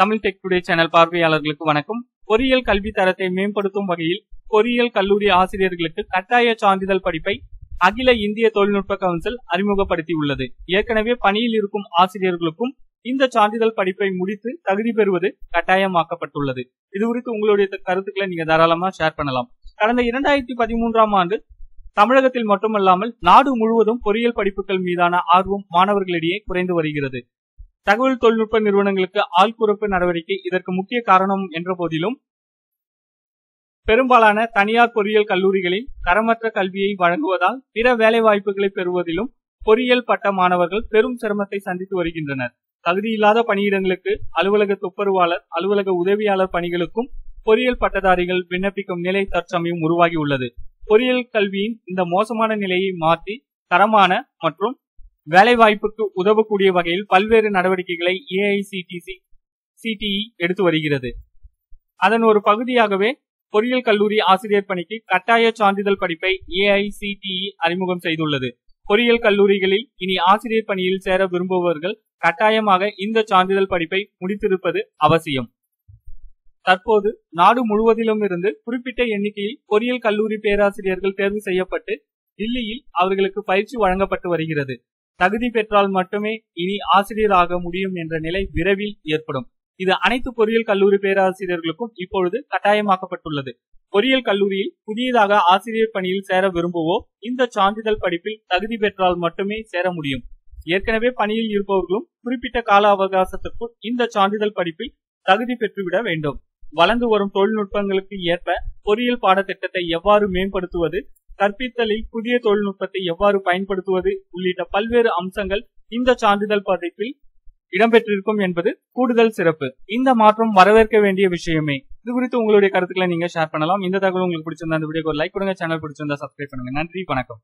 Tamil tech today channel பார்வையாளர்களுக்கு வணக்கம். பொறியியல் கல்வி தரத்தை மேம்படுத்தும் வகையில் பொறியியல் கல்லூரி ஆசிரியர்களுக்கு கட்டாய சான்றிதழ் படிப்பை அகில இந்திய தொழில்நுட்ப கவுன்சில் அறிமுகப்படுத்தியுள்ளது. ஏற்கனவே பணியில் இருக்கும் ஆசிரியர்களுக்கும் இந்த சான்றிதழ் படிப்பை முடித்து தகுதி பெறுவது கட்டாயமாக்கப்பட்டுள்ளது. இது குறித்து உங்களுடைய கருத்துக்களை நீங்க தாராளமா ஷேர் பண்ணலாம். கடந்த இரண்டாயிரத்தி பதிமூன்றாம் ஆண்டு தமிழகத்தில் மட்டுமல்லாமல் நாடு முழுவதும் பொறியியல் படிப்புகள் மீதான ஆர்வம் மாணவர்களிடையே குறைந்து வருகிறது. தகவல் தொழில்நுட்ப நிறுவனங்களுக்கு ஆள்குறைப்பு நடவடிக்கை இதற்கு முக்கிய காரணம் என்ற போதிலும் பெரும்பாலான தனியார் பொறியியல் கல்லூரிகளில் தரமற்ற கல்வியை வழங்குவதால் பிற வேலைவாய்ப்புகளை பெறுவதிலும் பொறியியல் பட்ட மாணவர்கள் பெரும் சிரமத்தை சந்தித்து வருகின்றனர். தகுதியில்லாத பணியிடங்களுக்கு அலுவலக துப்புரவாளர் அலுவலக உதவியாளர் பணிகளுக்கும் பொறியியல் பட்டதாரிகள் விண்ணப்பிக்கும் நிலை தற்சமயம் உருவாகியுள்ளது பொறியியல் கல்வியின் இந்த மோசமான நிலையை மாற்றி தரமான மற்றும் வேலைவாய்ப்புக்கு உதவக்கூடிய வகையில் பல்வேறு நடவடிக்கைகளை ஏஐசிடிசி சிடிஇ எடுத்து வருகிறது. அதன் ஒரு பகுதியாகவே பொறியியல் கல்லூரி ஆசிரியர் பணிக்கு கட்டாய சான்றிதழ் படிப்பை ஏஐசிடிஇ அறிமுகம் செய்துள்ளது. பொறியியல் கல்லூரிகளில் இனி ஆசிரியர் பணியில் சேர விரும்புபவர்கள் கட்டாயமாக இந்த சான்றிதழ் படிப்பை முடித்திருப்பது அவசியம். தற்போது நாடு முழுவதிலும் இருந்து குறிப்பிட்ட எண்ணிக்கையில் பொறியியல் கல்லூரி பேராசிரியர்கள் தேர்வு செய்யப்பட்டு தில்லியில் அவர்களுக்கு பயிற்சி வழங்கப்பட்டு வருகிறது. தகுதி பெற்றால் மட்டுமே இனி ஆசிரியராக முடியும் என்ற நிலை விரைவில் ஏற்படும். இது அனைத்து பொறியியல் கல்லூரி பேராசிரியர்களுக்கும் இப்பொழுது கட்டாயமாக்கப்பட்டுள்ளது. பொறியியல் கல்லூரியில் புதியதாக ஆசிரியர் பணியில் சேர விரும்புவோ இந்த சான்றிதழ் படிப்பில் தகுதி பெற்றால் மட்டுமே சேர முடியும். ஏற்கனவே பணியில் இருப்பவர்களும் குறிப்பிட்ட கால அவகாசத்திற்குள் இந்த சான்றிதழ் படிப்பில் தகுதி பெற்றுவிட வேண்டும். வளர்ந்து வரும் தொழில்நுட்பங்களுக்கு ஏற்ப பொறியியல் பாடத்திட்டத்தை எவ்வாறு மேம்படுத்துவது கற்பித்தலில் புதிய தொழில்நுட்பத்தை எவ்வாறு பயன்படுத்துவது உள்ளிட்ட பல்வேறு அம்சங்கள் இந்த சான்றிதழ் பதிப்பில் இடம்பெற்றிருக்கும் என்பது கூடுதல் சிறப்பு. இந்த மாற்றம் வரவேற்க வேண்டிய விஷயமே. இது குறித்து உங்களுடைய கருத்துக்களை நீங்க ஷேர் பண்ணலாம். இந்த தகவல் உங்களுக்கு பிடிச்சிருந்தா அந்த வீடியோக்கு லைக் பண்ணுங்க சேனல் பிடிச்சிருந்தா சப்ஸ்கிரைப் பண்ணுங்க. நன்றி. வணக்கம்.